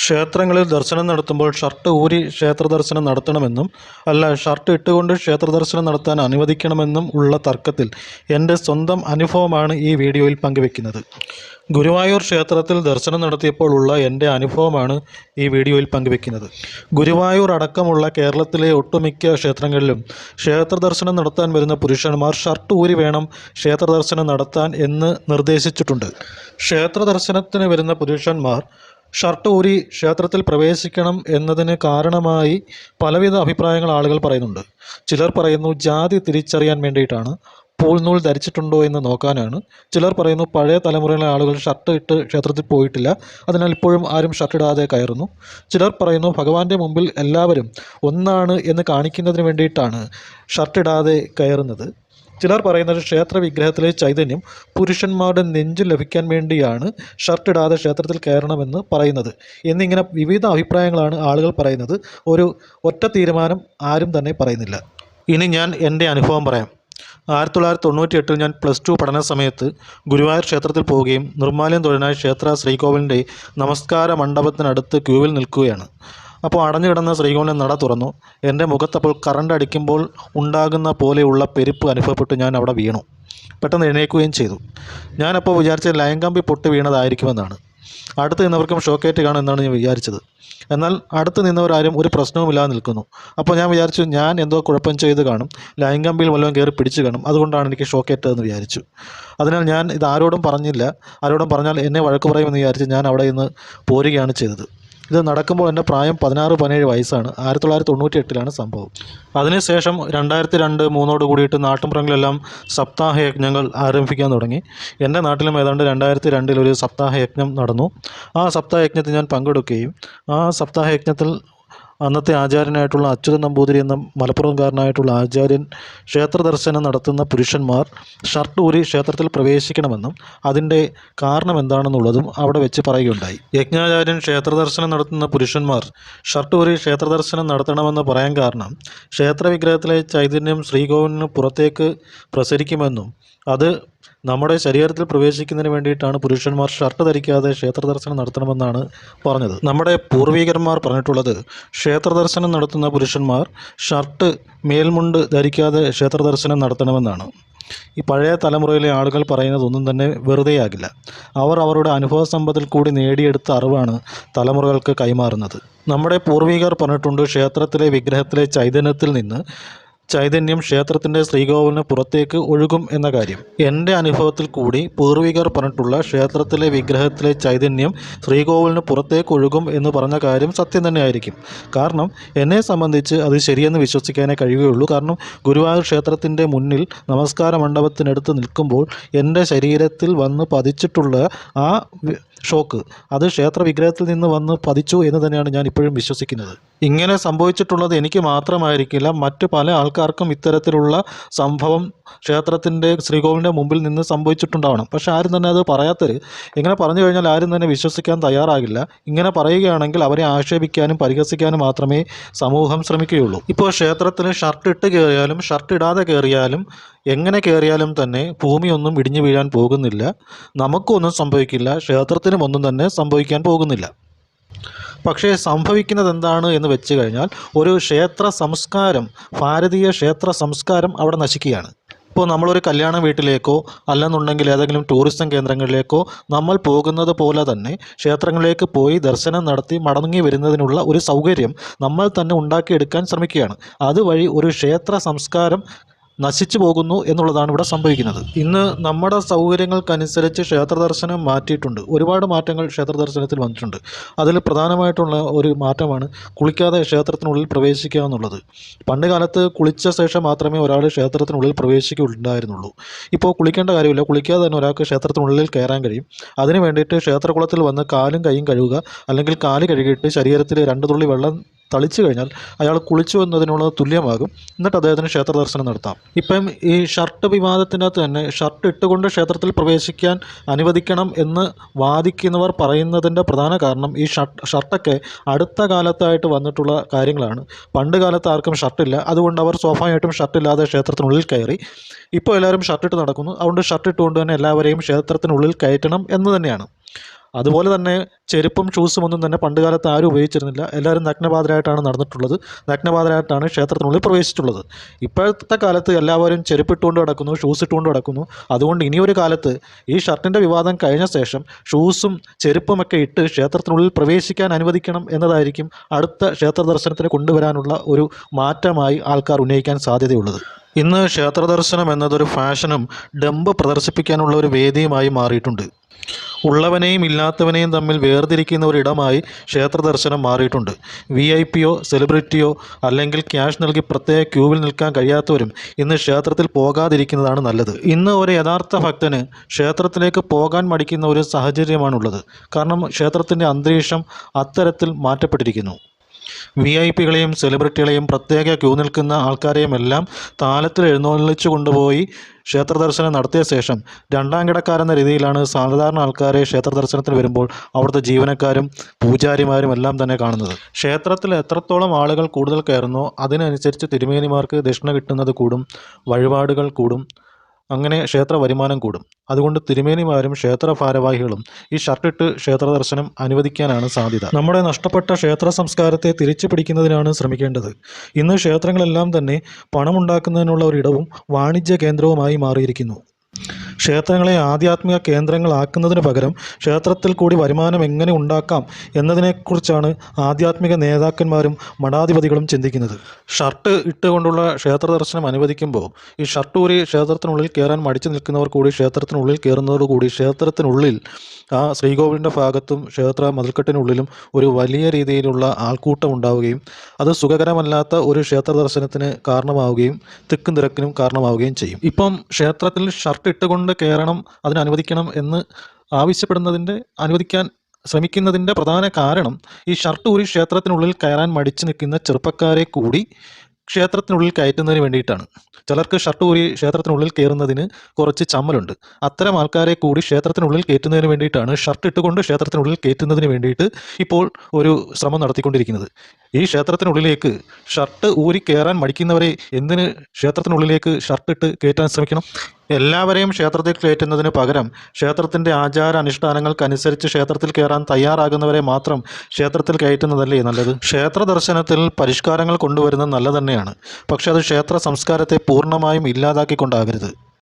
ക്ഷേത്രങ്ങളിൽ ദർശനം നടത്തുമ്പോൾ ഷർട്ട് ഊരി ക്ഷേത്ര ദർശനം നടത്തണമെന്നും അല്ല ഷർട്ട് ഇട്ടുകൊണ്ട് ക്ഷേത്ര ദർശനം നടത്താൻ അനുവദിക്കണമെന്നും ഉള്ള തർക്കത്തിൽ എന്റെ സ്വന്തം അനുഭവമാണ് ഈ വീഡിയോയിൽ പങ്കുവെക്കുന്നത്. ഗുരുവായൂർ ക്ഷേത്രത്തിൽ ദർശനം നടത്തിയപ്പോൾ ഉള്ള എന്റെ അനുഭവമാണ് ഈ വീഡിയോയിൽ പങ്കുവെക്കുന്നത്. ഗുരുവായൂർ അടക്കമുള്ള കേരളത്തിലെ ഒട്ടുമിക്ക ക്ഷേത്രങ്ങളിലും ക്ഷേത്ര ദർശനം നടത്താൻ വരുന്ന പുരുഷന്മാർ ഷർട്ട് ഊരി വേണം ക്ഷേത്ര ദർശനം നടത്താൻ എന്ന് നിർദ്ദേശിച്ചിട്ടുണ്ട്. ക്ഷേത്ര ദർശനത്തിന് വരുന്ന പുരുഷന്മാർ ഷർട്ട് ഊരി ക്ഷേത്രത്തിൽ പ്രവേശിക്കണം എന്നതിന് കാരണമായി പലവിധ അഭിപ്രായങ്ങൾ ആളുകൾ പറയുന്നുണ്ട്. ചിലർ പറയുന്നു ജാതി തിരിച്ചറിയാൻ വേണ്ടിയിട്ടാണ്. പൂൾനൂൽ ധരിച്ചിട്ടുണ്ടോ എന്ന് നോക്കാനാണ്. ചിലർ പറയുന്നു പഴയ തലമുറയിലെ ആളുകൾ ഷർട്ട് ഇട്ട് ക്ഷേത്രത്തിൽ പോയിട്ടില്ല. അതിനാൽ ഇപ്പോഴും ആരും ഷർട്ട് ഇടാതെ കയറുന്നു. ചിലർ പറയുന്നു ഭഗവാന്റെ മുമ്പിൽ എല്ലാവരും ഒന്നാണ് എന്ന് കാണിക്കുന്നതിന് വേണ്ടിയിട്ടാണ് ഷർട്ട് ഇടാതെ കയറുന്നത്. ചിലർ പറയുന്നത് ക്ഷേത്ര വിഗ്രഹത്തിലെ ചൈതന്യം പുരുഷന്മാരുടെ നെഞ്ചു ലഭിക്കാൻ വേണ്ടിയാണ് ഷർട്ട് ഇടാതെ ക്ഷേത്രത്തിൽ കയറണമെന്ന് പറയുന്നത്. എന്നിങ്ങനെ വിവിധ അഭിപ്രായങ്ങളാണ് ആളുകൾ പറയുന്നത്. ഒരു ഒറ്റ തീരുമാനം ആരും തന്നെ പറയുന്നില്ല. ഇനി ഞാൻ എന്റെ അനുഭവം പറയാം. ആയിരത്തി തൊള്ളായിരത്തി തൊണ്ണൂറ്റി എട്ടിൽ ഞാൻ പ്ലസ് ടു പഠന സമയത്ത് ഗുരുവായൂർ ക്ഷേത്രത്തിൽ പോവുകയും നിർമ്മാല്യം തൊഴിലായി ക്ഷേത്ര ശ്രീകോവിലിന്റെ നമസ്കാര മണ്ഡപത്തിനടുത്ത് ക്യൂവിൽ നിൽക്കുകയാണ്. അപ്പോൾ അടഞ്ഞു കിടന്ന ശ്രീകോവിലിന്റെ നട തുറന്നു. എന്റെ മുഖത്തപ്പോൾ കറണ്ട് അടിക്കുമ്പോൾ ഉണ്ടാകുന്ന പോലെയുള്ള പെരുപ്പ് അനുഭവപ്പെട്ടു ഞാൻ അവിടെ വീണു. പെട്ടെന്ന് എഴുന്നേക്കുകയും ചെയ്തു. ഞാനപ്പോൾ വിചാരിച്ച ലയങ്കമ്പി കമ്പി പൊട്ടി വീണതായിരിക്കുമെന്നാണ്. അടുത്ത് നിന്നവർക്കും ഷോക്കേറ്റ് കാണും എന്നാണ് ഞാൻ വിചാരിച്ചത്. എന്നാൽ അടുത്ത് നിന്നവരാരും ഒരു പ്രശ്നവുമില്ലാതെ നിൽക്കുന്നു. അപ്പോൾ ഞാൻ വിചാരിച്ചു ഞാൻ എന്തോ കുഴപ്പം ചെയ്ത് കാണും. ലയങ്കമ്പിയിൽ കമ്പിയിൽ വല്ലതും കയറി പിടിച്ചു കാണും. അതുകൊണ്ടാണ് എനിക്ക് ഷോക്കേറ്റതെന്ന് വിചാരിച്ചു. അതിനാൽ ഞാൻ ഇത് ആരോടും പറഞ്ഞില്ല. ആരോടും പറഞ്ഞാൽ എന്നെ വഴക്ക് പറയുമെന്ന് വിചാരിച്ച് ഞാൻ അവിടെ നിന്ന് പോരുകയാണ് ചെയ്തത്. ഇത് നടക്കുമ്പോൾ എന്റെ പ്രായം പതിനാറ് പതിനേഴ് വയസ്സാണ്. ആയിരത്തി തൊള്ളായിരത്തി തൊണ്ണൂറ്റി എട്ടിലാണ് സംഭവം. അതിനുശേഷം രണ്ടായിരത്തി രണ്ട് മൂന്നോട് കൂടിയിട്ട് നാട്ടിൻപുറങ്ങളിലെല്ലാം സപ്താഹ യജ്ഞങ്ങൾ ആരംഭിക്കാൻ തുടങ്ങി. എന്റെ നാട്ടിലും ഏതാണ്ട് രണ്ടായിരത്തി രണ്ടിൽ ഒരു സപ്താഹ യജ്ഞം നടന്നു. ആ സപ്താഹ യജ്ഞത്തിൽ ഞാൻ പങ്കെടുക്കുകയും ആ സപ്താഹ യജ്ഞത്തിൽ അന്നത്തെ ആചാര്യനായിട്ടുള്ള അച്യുതൻ നമ്പൂതിരി എന്ന മലപ്പുറംകാരനായിട്ടുള്ള ആചാര്യൻ ക്ഷേത്ര ദർശനം നടത്തുന്ന പുരുഷന്മാർ ഷർട്ട് ഊരി ക്ഷേത്രത്തിൽ പ്രവേശിക്കണമെന്നും അതിന്റെ കാരണം എന്താണെന്നുള്ളതും അവിടെ വെച്ച് പറയുകയുണ്ടായി. യജ്ഞാചാര്യൻ ക്ഷേത്ര ദർശനം നടത്തുന്ന പുരുഷന്മാർ ഷർട്ട് ഊരി ക്ഷേത്ര ദർശനം നടത്തണമെന്ന് പറയാൻ കാരണം ക്ഷേത്ര വിഗ്രഹത്തിലെ ചൈതന്യം ശ്രീകോവിലിന് പുറത്തേക്ക് പ്രസരിക്കുമെന്നും അത് നമ്മുടെ ശരീരത്തിൽ പ്രവേശിക്കുന്നതിന് വേണ്ടിയിട്ടാണ് പുരുഷന്മാർ ഷർട്ട് ധരിക്കാതെ ക്ഷേത്ര ദർശനം നടത്തണമെന്നാണ് പറഞ്ഞത്. നമ്മുടെ പൂർവികന്മാർ പറഞ്ഞിട്ടുള്ളത് ക്ഷേത്ര ദർശനം നടത്തുന്ന പുരുഷന്മാർ ഷർട്ട് മേൽമുണ്ട് ധരിക്കാതെ ക്ഷേത്ര ദർശനം നടത്തണമെന്നാണ്. ഈ പഴയ തലമുറയിലെ ആളുകൾ പറയുന്നതൊന്നും തന്നെ വെറുതെയാകില്ല. അവർ അവരുടെ അനുഭവ സമ്പത്തിൽ കൂടി നേടിയെടുത്ത അറിവാണ് തലമുറകൾക്ക് കൈമാറുന്നത്. നമ്മുടെ പൂർവികർ പറഞ്ഞിട്ടുണ്ട് ക്ഷേത്രത്തിലെ വിഗ്രഹത്തിലെ ചൈതന്യത്തിൽ നിന്ന് ചൈതന്യം ക്ഷേത്രത്തിന്റെ ശ്രീകോവിലിന് പുറത്തേക്ക് ഒഴുകും എന്ന കാര്യം. എന്റെ അനുഭവത്തിൽ കൂടി പൂർവികർ പറഞ്ഞിട്ടുള്ള ക്ഷേത്രത്തിലെ വിഗ്രഹത്തിലെ ചൈതന്യം ശ്രീകോവിലിന് പുറത്തേക്ക് ഒഴുകും എന്ന് പറഞ്ഞ കാര്യം സത്യം തന്നെയായിരിക്കും. കാരണം എന്നെ സംബന്ധിച്ച് അത് ശരിയെന്ന് വിശ്വസിക്കാനേ കഴിയുകയുള്ളൂ. കാരണം ഗുരുവായൂർ ക്ഷേത്രത്തിന്റെ മുന്നിൽ നമസ്കാര മണ്ഡപത്തിനടുത്ത് നിൽക്കുമ്പോൾ എന്റെ ശരീരത്തിൽ വന്ന് പതിച്ചിട്ടുള്ള ആ ഷോക്ക് അത് ക്ഷേത്ര വിഗ്രഹത്തിൽ നിന്ന് വന്ന് പതിച്ചു എന്ന് തന്നെയാണ് ഞാൻ ഇപ്പോഴും വിശ്വസിക്കുന്നത്. ഇങ്ങനെ സംഭവിച്ചിട്ടുള്ളത് എനിക്ക് മാത്രമായിരിക്കില്ല മറ്റ് പല ആൾക്കാർക്കും ഇത്തരത്തിലുള്ള സംഭവം ക്ഷേത്രത്തിന്റെ ശ്രീകോവിലിന്റെ മുമ്പിൽ നിന്ന് സംഭവിച്ചിട്ടുണ്ടാവണം. പക്ഷേ ആരും തന്നെ അത് പറയാത്തത്. ഇങ്ങനെ പറഞ്ഞു കഴിഞ്ഞാൽ ആരും തന്നെ വിശ്വസിക്കാൻ തയ്യാറാകില്ല. ഇങ്ങനെ പറയുകയാണെങ്കിൽ അവരെ ആക്ഷേപിക്കാനും പരിഹസിക്കാനും മാത്രമേ സമൂഹം ശ്രമിക്കുകയുള്ളൂ. ഇപ്പോൾ ക്ഷേത്രത്തിൽ ഷർട്ട് ഇട്ട് കയറിയാലും ഷർട്ട് ഇടാതെ കയറിയാലും എങ്ങനെ കയറിയാലും തന്നെ ഭൂമിയൊന്നും ഇടിഞ്ഞു വീഴാൻ പോകുന്നില്ല. നമുക്കൊന്നും സംഭവിക്കില്ല. ക്ഷേത്രത്തിനും ഒന്നും തന്നെ സംഭവിക്കാൻ പോകുന്നില്ല. പക്ഷേ സംഭവിക്കുന്നത് എന്താണ് എന്ന് വെച്ച് കഴിഞ്ഞാൽ ഒരു ക്ഷേത്ര സംസ്കാരം ഭാരതീയ ക്ഷേത്ര സംസ്കാരം അവിടെ നശിക്കുകയാണ്. ഇപ്പോൾ നമ്മളൊരു കല്യാണ വീട്ടിലേക്കോ അല്ലെന്നുണ്ടെങ്കിൽ ഏതെങ്കിലും ടൂറിസം കേന്ദ്രങ്ങളിലേക്കോ നമ്മൾ പോകുന്നത് പോലെ തന്നെ ക്ഷേത്രങ്ങളിലേക്ക് പോയി ദർശനം നടത്തി മടങ്ങി വരുന്നതിനുള്ള ഒരു സൗകര്യം നമ്മൾ തന്നെ ഉണ്ടാക്കിയെടുക്കാൻ ശ്രമിക്കുകയാണ്. അതുവഴി ഒരു ക്ഷേത്ര സംസ്കാരം നശിച്ചു പോകുന്നു എന്നുള്ളതാണ് ഇവിടെ സംഭവിക്കുന്നത്. ഇന്ന് നമ്മുടെ സൗകര്യങ്ങൾക്കനുസരിച്ച് ക്ഷേത്ര ദർശനം മാറ്റിയിട്ടുണ്ട്. ഒരുപാട് മാറ്റങ്ങൾ ക്ഷേത്ര ദർശനത്തിൽ വന്നിട്ടുണ്ട്. അതിൽ പ്രധാനമായിട്ടുള്ള ഒരു മാറ്റമാണ് കുളിക്കാതെ ക്ഷേത്രത്തിനുള്ളിൽ പ്രവേശിക്കുക എന്നുള്ളത്. പണ്ട് കാലത്ത് കുളിച്ച ശേഷം മാത്രമേ ഒരാൾ ക്ഷേത്രത്തിനുള്ളിൽ പ്രവേശിക്കുകയുണ്ടായിരുന്നുള്ളൂ. ഇപ്പോൾ കുളിക്കേണ്ട കാര്യമില്ല. കുളിക്കാതെ തന്നെ ഒരാൾക്ക് ക്ഷേത്രത്തിനുള്ളിൽ കയറാൻ കഴിയും. അതിന് വേണ്ടിയിട്ട് ക്ഷേത്രകുളത്തിൽ വന്ന് കാലും കൈയും കഴുകുക അല്ലെങ്കിൽ കാൽ കഴുകിയിട്ട് ശരീരത്തിൽ രണ്ട് തുള്ളി വെള്ളം തളിച്ചു കഴിഞ്ഞാൽ അയാൾ കുളിച്ചു എന്നതിനുള്ള തുല്യമാകും. എന്നിട്ട് അദ്ദേഹത്തിന് ക്ഷേത്ര ദർശനം നടത്താം. ഇപ്പം ഈ ഷർട്ട് വിവാദത്തിനകത്ത് തന്നെ ഷർട്ട് ഇട്ടുകൊണ്ട് ക്ഷേത്രത്തിൽ പ്രവേശിക്കാൻ അനുവദിക്കണം എന്ന് വാദിക്കുന്നവർ പറയുന്നതിന്റെ പ്രധാന കാരണം ഈ ഷർട്ട് ഷർട്ടൊക്കെ അടുത്ത കാലത്തായിട്ട് വന്നിട്ടുള്ള കാര്യങ്ങളാണ്. പണ്ട് കാലത്ത് ആർക്കും ഷർട്ടില്ല. അതുകൊണ്ട് അവർ സ്വാഭാവികമായിട്ടും ഷർട്ടില്ലാതെ ക്ഷേത്രത്തിനുള്ളിൽ കയറി. ഇപ്പോൾ എല്ലാവരും ഷർട്ടിട്ട് നടക്കുന്നു. അതുകൊണ്ട് ഷർട്ട് ഇട്ടുകൊണ്ട് തന്നെ എല്ലാവരെയും ക്ഷേത്രത്തിനുള്ളിൽ കയറ്റണം എന്ന് തന്നെയാണ്. അതുപോലെ തന്നെ ചെരുപ്പും ഷൂസും ഒന്നും തന്നെ പണ്ട് കാലത്ത് ആരും ഉപയോഗിച്ചിരുന്നില്ല. എല്ലാവരും നഗ്നപാതരായിട്ടാണ് നടന്നിട്ടുള്ളത്. നഗ്നപാതരായിട്ടാണ് ക്ഷേത്രത്തിനുള്ളിൽ പ്രവേശിച്ചിട്ടുള്ളത്. ഇപ്പോഴത്തെ കാലത്ത് എല്ലാവരും ചെരുപ്പിട്ടുകൊണ്ട് കിടക്കുന്നു ഷൂസ് ഇട്ടുകൊണ്ട് കിടക്കുന്നു അതുകൊണ്ട് ഇനിയൊരു കാലത്ത് ഈ ഷർട്ടിന്റെ വിവാദം കഴിഞ്ഞ ശേഷം ഷൂസും ചെരുപ്പുമൊക്കെ ഇട്ട് ക്ഷേത്രത്തിനുള്ളിൽ പ്രവേശിക്കാൻ അനുവദിക്കണം എന്നതായിരിക്കും അടുത്ത ക്ഷേത്ര ദർശനത്തിന് കൊണ്ടുവരാനുള്ള ഒരു മാറ്റമായി ആൾക്കാർ ഉന്നയിക്കാൻ സാധ്യതയുള്ളത്. ഇന്ന് ക്ഷേത്ര ദർശനം എന്നതൊരു ഫാഷനും ഡംബ് പ്രദർശിപ്പിക്കാനുള്ള ഒരു വേദിയുമായി മാറിയിട്ടുണ്ട്. ഉള്ളവനെയും ഇല്ലാത്തവനെയും തമ്മിൽ വേർതിരിക്കുന്ന ഒരിടമായി ക്ഷേത്ര ദർശനം മാറിയിട്ടുണ്ട്. വി ഐ പിയോ സെലിബ്രിറ്റിയോ അല്ലെങ്കിൽ ക്യാഷ് നൽകി പ്രത്യേക ക്യൂവിൽ നിൽക്കാൻ കഴിയാത്തവരും ഇന്ന് ക്ഷേത്രത്തിൽ പോകാതിരിക്കുന്നതാണ് നല്ലത്. ഇന്ന് ഒരു യഥാർത്ഥ ഭക്തന് ക്ഷേത്രത്തിലേക്ക് പോകാൻ മടിക്കുന്ന ഒരു സാഹചര്യമാണുള്ളത്. കാരണം ക്ഷേത്രത്തിന്റെ അന്തരീക്ഷം അത്തരത്തിൽ മാറ്റപ്പെട്ടിരിക്കുന്നു. വി ഐ പികളെയും സെലിബ്രിറ്റികളെയും പ്രത്യേക ക്യൂ നിൽക്കുന്ന ആൾക്കാരെയും എല്ലാം താലത്തിൽ എഴുന്നള്ളിച്ചു കൊണ്ടുപോയി ക്ഷേത്ര ദർശനം നടത്തിയ ശേഷം രണ്ടാം കിടക്കാരെന്ന രീതിയിലാണ് സാധാരണ ആൾക്കാരെ ക്ഷേത്ര ദർശനത്തിന് വരുമ്പോൾ അവിടുത്തെ ജീവനക്കാരും പൂജാരിമാരും എല്ലാം തന്നെ കാണുന്നത്. ക്ഷേത്രത്തിൽ എത്രത്തോളം ആളുകൾ കൂടുതൽ കയറുന്നോ അതിനനുസരിച്ച് തിരുമേനിമാർക്ക് ദക്ഷിണ കിട്ടുന്നത് കൂടും വഴിപാടുകൾ കൂടും. അങ്ങനെ ക്ഷേത്ര വരുമാനം കൂടും. അതുകൊണ്ട് തിരുമേനിമാരും ക്ഷേത്ര ഭാരവാഹികളും ഈ ഷർട്ടിട്ട് ക്ഷേത്ര ദർശനം അനുവദിക്കാനാണ് സാധ്യത. നമ്മുടെ നഷ്ടപ്പെട്ട ക്ഷേത്ര സംസ്കാരത്തെ തിരിച്ചു പിടിക്കുന്നതിനാണ് ശ്രമിക്കേണ്ടത്. ഇന്ന് ക്ഷേത്രങ്ങളെല്ലാം തന്നെ പണമുണ്ടാക്കുന്നതിനുള്ള ഒരിടവും വാണിജ്യ കേന്ദ്രവുമായി മാറിയിരിക്കുന്നു. ക്ഷേത്രങ്ങളെ ആധ്യാത്മിക കേന്ദ്രങ്ങളാക്കുന്നതിന് പകരം ക്ഷേത്രത്തിൽ കൂടി വരുമാനം എങ്ങനെ ഉണ്ടാക്കാം എന്നതിനെക്കുറിച്ചാണ് ആധ്യാത്മിക നേതാക്കന്മാരും മഠാധിപതികളും ചിന്തിക്കുന്നത്. ഷർട്ട് ഇട്ടുകൊണ്ടുള്ള ക്ഷേത്ര ദർശനം അനുവദിക്കുമ്പോൾ ഈ ഷർട്ട് ഊരി ക്ഷേത്രത്തിനുള്ളിൽ കയറാൻ മടിച്ചു നിൽക്കുന്നവർ കൂടി ക്ഷേത്രത്തിനുള്ളിൽ കയറുന്നതോടുകൂടി ക്ഷേത്രത്തിനുള്ളിൽ ആ ശ്രീകോവിലിന്റെ ഭാഗത്തും ക്ഷേത്ര മതിൽക്കെട്ടിനുള്ളിലും ഒരു വലിയ രീതിയിലുള്ള ആൾക്കൂട്ടം ഉണ്ടാവുകയും അത് സുഖകരമല്ലാത്ത ഒരു ക്ഷേത്ര ദർശനത്തിന് കാരണമാവുകയും തിക്കും തിരക്കിനും കാരണമാവുകയും ചെയ്യും. ഇപ്പം ക്ഷേത്രത്തിൽ ഷർട്ട് ഇട്ടുകൊണ്ട് കയറണം അതിന് അനുവദിക്കണം എന്ന് ആവശ്യപ്പെടുന്നതിന്റെ അനുവദിക്കാൻ ശ്രമിക്കുന്നതിന്റെ പ്രധാന കാരണം ഈ ഷർട്ട് ഊരി ക്ഷേത്രത്തിനുള്ളിൽ കയറാൻ മടിച്ചു നിൽക്കുന്ന ചെറുപ്പക്കാരെ കൂടി ക്ഷേത്രത്തിനുള്ളിൽ കയറ്റുന്നതിന് വേണ്ടിയിട്ടാണ്. ചിലർക്ക് ഷർട്ട് ഊരി ക്ഷേത്രത്തിനുള്ളിൽ കയറുന്നതിന് കുറച്ച് ചമ്മലുണ്ട്. അത്തരം ആൾക്കാരെ കൂടി ക്ഷേത്രത്തിനുള്ളിൽ കയറ്റുന്നതിന് വേണ്ടിയിട്ടാണ് ഷർട്ട് ഇട്ടുകൊണ്ട് ക്ഷേത്രത്തിനുള്ളിൽ കയറ്റുന്നതിന് വേണ്ടിയിട്ട് ഇപ്പോൾ ഒരു ശ്രമം നടത്തിക്കൊണ്ടിരിക്കുന്നത്. ഈ ക്ഷേത്രത്തിനുള്ളിലേക്ക് ഷർട്ട് ഊരി കയറാൻ മടിക്കുന്നവരെ എന്തിന് ക്ഷേത്രത്തിനുള്ളിലേക്ക് ഷർട്ട് ഇട്ട് കയറ്റാൻ ശ്രമിക്കണം? എല്ലാവരെയും ക്ഷേത്രത്തിൽ കയറ്റുന്നതിന് പകരം ക്ഷേത്രത്തിന്റെ ആചാര അനുഷ്ഠാനങ്ങൾക്കനുസരിച്ച് ക്ഷേത്രത്തിൽ കയറാൻ തയ്യാറാകുന്നവരെ മാത്രം ക്ഷേത്രത്തിൽ കയറ്റുന്നതല്ലേ നല്ലത്? ക്ഷേത്ര ദർശനത്തിൽ പരിഷ്കാരങ്ങൾ കൊണ്ടുവരുന്നത് നല്ല തന്നെയാണ് പക്ഷേ അത് ക്ഷേത്ര സംസ്കാരത്തെ പൂർണമായും ഇല്ലാതാക്കിക്കൊണ്ടാകരുത്.